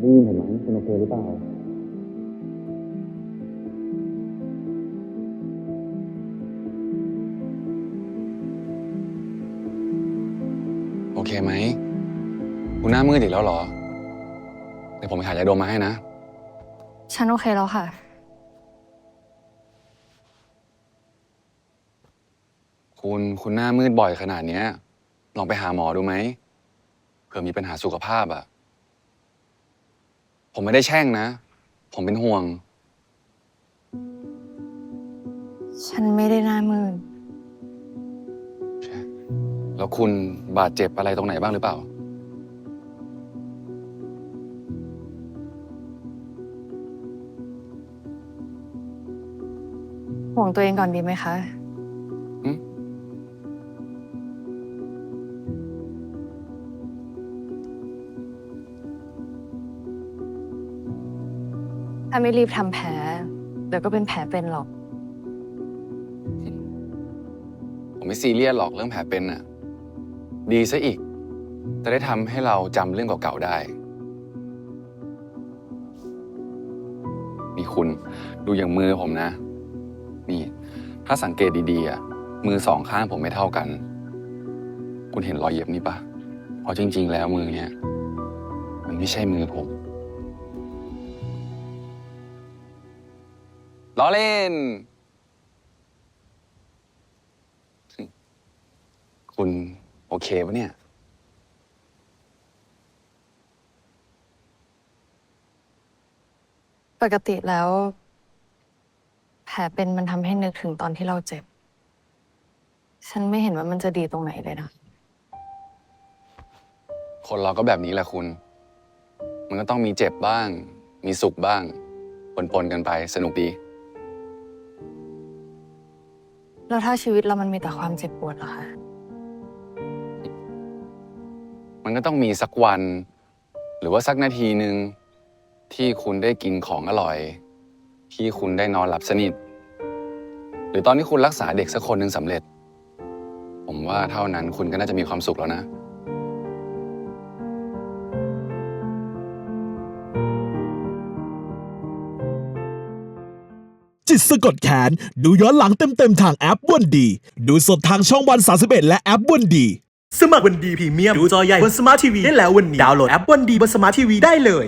หรือเปล่าโอเคไหมคุณหน้ามืดอีกแล้วเหรอเดี๋ยวผมไปหายาดมมาให้นะ ฉันโอเคแล้วค่ะ คุณคุณหน้ามืดบ่อยขนาดเนี้ยลองไปหาหมอดูไหมเผื่อมีปัญหาสุขภาพอะ ผมไม่ได้แช่งนะ ผมเป็นห่วง ฉันไม่ได้หน้ามืดแล้วคุณบาดเจ็บอะไรตรงไหนบ้างหรือเปล่า ห่วงตัวเองก่อนดีไหมคะ ถ้าไม่รีบทำแผล เดี๋ยวก็เป็นแผลเป็นหรอก ผมไม่ซีเรียสหรอกเรื่องแผลเป็นน่ะ ดีซะอีก จะได้ทำให้เราจำเรื่องเก่าๆได้ นี่คุณดูอย่างมือผมนะ นี่ ถ้าสังเกตดีๆอะมือสองข้างผมไม่เท่ากัน คุณเห็นรอยเย็บนี่ปะเพราะจริง ๆ แล้วมือเนี้ยมันไม่ใช่มือผม ล้อเล่น คุณโอเคปะเนี่ย ปกติแล้ว แผลเป็นมันทำให้นึกถึงตอนที่เราเจ็บ ฉันไม่เห็นว่ามันจะดีตรงไหนเลยนะ คนเราก็แบบนี้แหละคุณ มันก็ต้องมีเจ็บบ้าง มีสุขบ้าง ปนๆกันไปสนุกดี แล้วถ้าชีวิตเรามันมีแต่ความเจ็บปวดเหรอคะ มันก็ต้องมีสักวัน หรือว่าสักนาทีหนึ่งที่คุณได้กินของอร่อย ที่คุณได้นอนหลับสนิท หรือตอนที่คุณรักษาเด็กสักคนหนึ่งสำเร็จ ผมว่าเท่านั้นคุณก็น่าจะมีความสุขแล้วนะ จิตสะกดแขน ดูย้อนหลังเต็มๆทางแอปวันดี ดูสดทางช่องวัน31และแอปวันดี สมัครวันดีพรีเมียม ดูจอใหญ่บนสมาร์ททีวีได้แล้ววันนี้ ดาวน์โหลดแอปวันดีบนสมาร์ททีวีได้เลย